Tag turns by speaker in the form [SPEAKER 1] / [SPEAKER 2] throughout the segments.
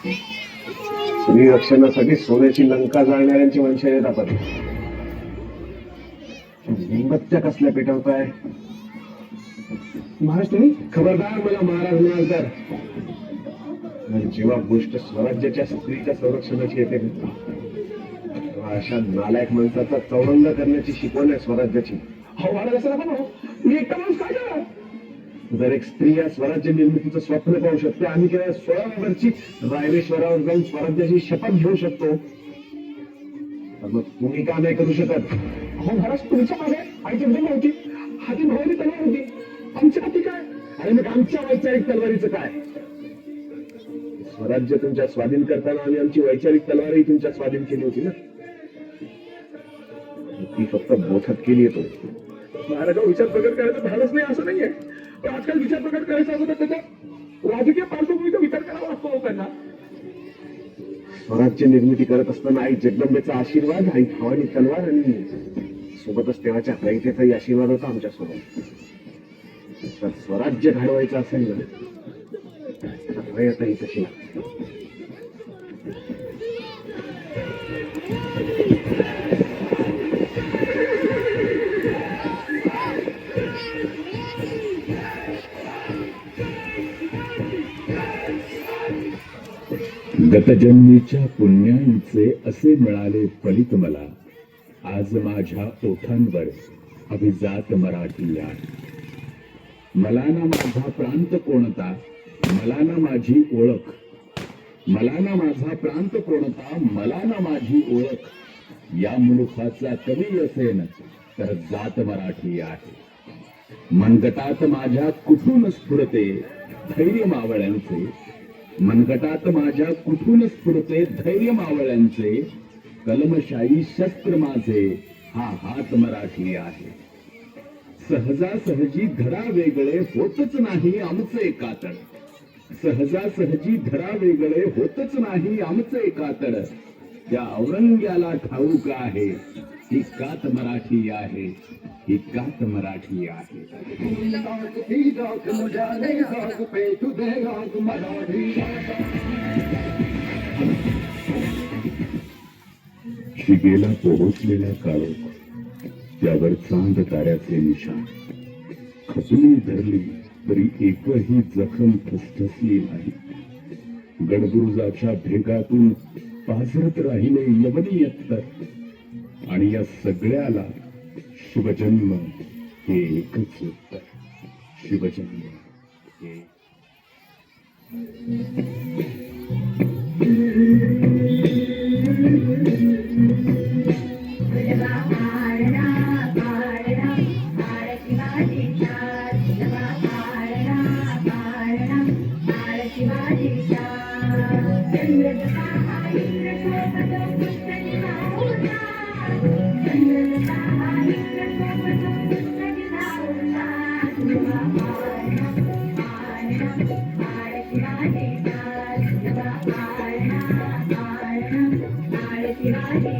[SPEAKER 1] स्त्री रक्षणासाठी सोन्याची लंका जाळणाऱ्यांची वंश आपण. लिंबत्या कसल्या पेटवताय
[SPEAKER 2] महाराज तुम्ही
[SPEAKER 1] खबरदार मला महाराज म्हणाल तर जेव्हा गोष्ट स्वराज्याच्या स्त्रीच्या संरक्षणाची येते अशा नालायक माणसाचा चौरंग करण्याची शिकवण आहे स्वराज्याची.
[SPEAKER 2] हो महाराज असं नका मी एकटा माणूस काय
[SPEAKER 1] जर एक स्त्री या स्वराज्य निर्मितीचं स्वप्न पाहू शकते आम्ही केवळ सोळा नंबरची रायरेश्वरावर जाऊन स्वराज्याची शपथ घेऊ शकतो. मग तुम्ही का नाही करू शकत?
[SPEAKER 2] हो महाराज तुमच्या मागे आई जगदंबा होती. हाती भवानी तलवार होती. आमच्या हाती काय?
[SPEAKER 1] आणि मग आमच्या वैचारिक तलवारीचं काय? स्वराज्य तुमच्या स्वाधीन करताना आम्ही आमची वैचारिक तलवारही तुमच्या स्वाधीन केली होती ना? ती फक्त बोथत केली येतो
[SPEAKER 2] महाराजा विचार प्रकट करायचं धाडच नाही असं नाहीये. पण आजकाल विचार प्रकट करायचा अगोदर त्याच्या राजकीय पार्श्वभूमीचा विचार करावा असतो लोकांना
[SPEAKER 1] स्वराज्य निर्मिती करत असताना आई जगदंबेचा आशीर्वाद आई भवानी तलवार आणि सोबतच तेव्हाच्या रयतेचाही आशीर्वाद होता आमच्यासोबत तर स्वराज्य घडवायचं असेल ना तर रयतही तशी लागते.
[SPEAKER 3] गतजन्मीच्या पुण्यांचे असे मिळाले फलित मला. आज माझ्या ओठांवर अभिजात मराठी मला ना माझा प्रांत कोणता? मला ना माझी ओळख. मला ना माझा प्रांत कोणता? मला ना माझी ओळख. या मुलुखाचा कवी असेन तर जात मराठी आहे. मनगटात माझ्या कुठून स्फुरते? धैर्य मावळ्यांचे मनगटात माझ्या कुठून स्फुरते धैर्य मावळ्यांचे? कलमशाही शस्त्र माझे हा हात मराठी आहे. सहजासहजी धरा वेगळे होतच नाही आमचे कातड. सहजासहजी धरा वेगळे होतच नाही आमचे कातड. त्या औरंग्याला ठाऊक आहे ही कात मराठी आहे ही कात मराठी आहे. शिगेला पोहोचलेल्या काळोख त्यावर चांद ताऱ्याचे निशाण. खपली धरली तरी एकही जखम ठसठसली नाही. गडबुरुजाच्या भेगातून पाझरत राहिले यवनी आणि या सगळ्याला शिवजन्म हे एकच उत्तर शिवजन्म हे Thank you. Thank you.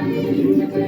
[SPEAKER 3] Thank you.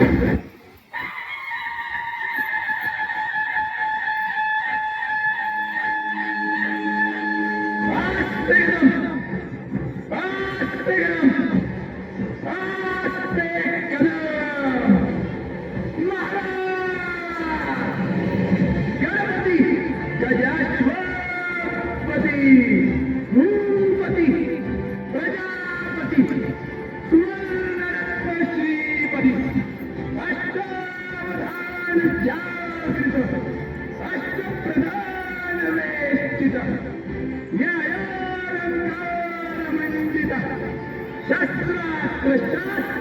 [SPEAKER 3] Amen. शास्त्र